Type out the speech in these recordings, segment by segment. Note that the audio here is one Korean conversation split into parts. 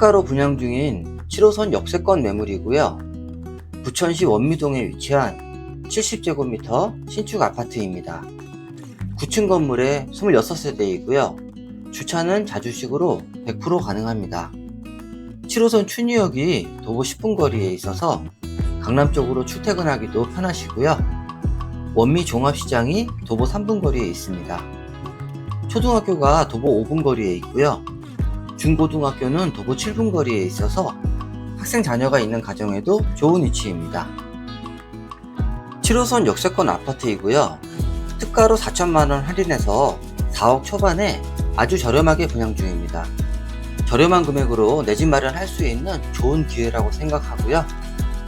특가로 분양 중인 7호선 역세권 매물이고요. 부천시 원미동에 위치한 70제곱미터 신축 아파트입니다. 9층 건물에 26세대이고요. 주차는 자주식으로 100% 가능합니다. 7호선 춘유역이 도보 10분 거리에 있어서 강남 쪽으로 출퇴근하기도 편하시고요. 원미 종합시장이 도보 3분 거리에 있습니다. 초등학교가 도보 5분 거리에 있고요. 중고등학교는 도보 7분 거리에 있어서 학생 자녀가 있는 가정에도 좋은 위치입니다. 7호선 역세권 아파트이고요. 특가로 4천만원 할인해서 4억 초반에 아주 저렴하게 분양 중입니다. 저렴한 금액으로 내 집 마련할 수 있는 좋은 기회라고 생각하고요.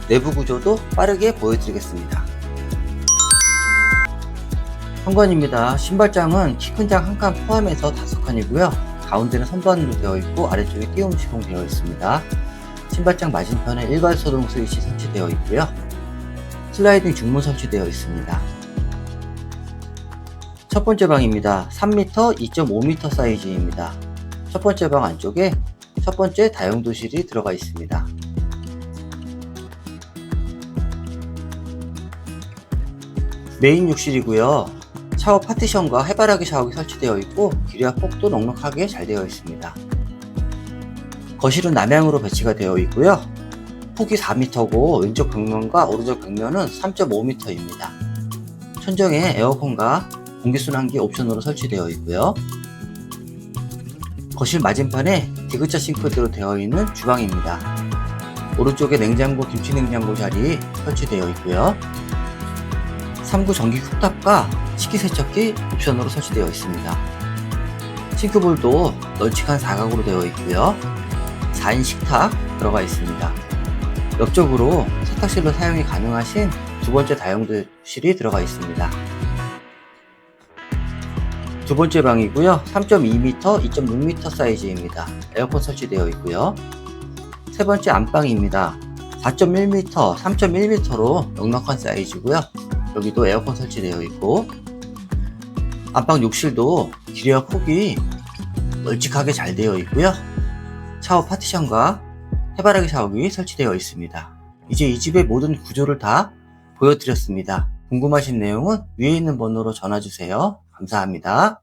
내부 구조도 빠르게 보여드리겠습니다. 현관입니다. 신발장은 키 큰 장 한 칸 포함해서 다섯 칸이고요. 가운데는 선반으로 되어 있고 아래쪽에 띄움 시공 되어 있습니다. 신발장 맞은편에 일괄 소동 스위치 설치되어 있고요. 슬라이딩 중문 설치되어 있습니다. 첫 번째 방입니다. 3m, 2.5m 사이즈입니다. 첫 번째 방 안쪽에 첫 번째 다용도실이 들어가 있습니다. 메인 욕실이고요. 샤워 파티션과 해바라기 샤워기 설치되어 있고 길이와 폭도 넉넉하게 잘 되어 있습니다. 거실은 남향으로 배치가 되어 있고요. 폭이 4m고 왼쪽 벽면과 오른쪽 벽면은 3.5m입니다. 천정에 에어컨과 공기순환기 옵션으로 설치되어 있고요. 거실 맞은편에 디귿자 싱크대로 되어 있는 주방입니다. 오른쪽에 냉장고, 김치냉장고 자리 설치되어 있고요. 3구 전기 쿡탑과 식기세척기 옵션으로 설치되어 있습니다. 싱크볼도 널찍한 사각으로 되어 있고요. 4인 식탁 들어가 있습니다. 옆쪽으로 세탁실로 사용이 가능하신 두 번째 다용도실이 들어가 있습니다. 두 번째 방이고요. 3.2m, 2.6m 사이즈입니다. 에어컨 설치되어 있고요. 세 번째 안방입니다. 4.1m, 3.1m로 넉넉한 사이즈고요. 여기도 에어컨 설치되어 있고 안방 욕실도 길이와 폭이 널찍하게 잘 되어 있고요. 샤워 파티션과 해바라기 샤워기 설치되어 있습니다. 이제 이 집의 모든 구조를 다 보여드렸습니다. 궁금하신 내용은 위에 있는 번호로 전화 주세요. 감사합니다.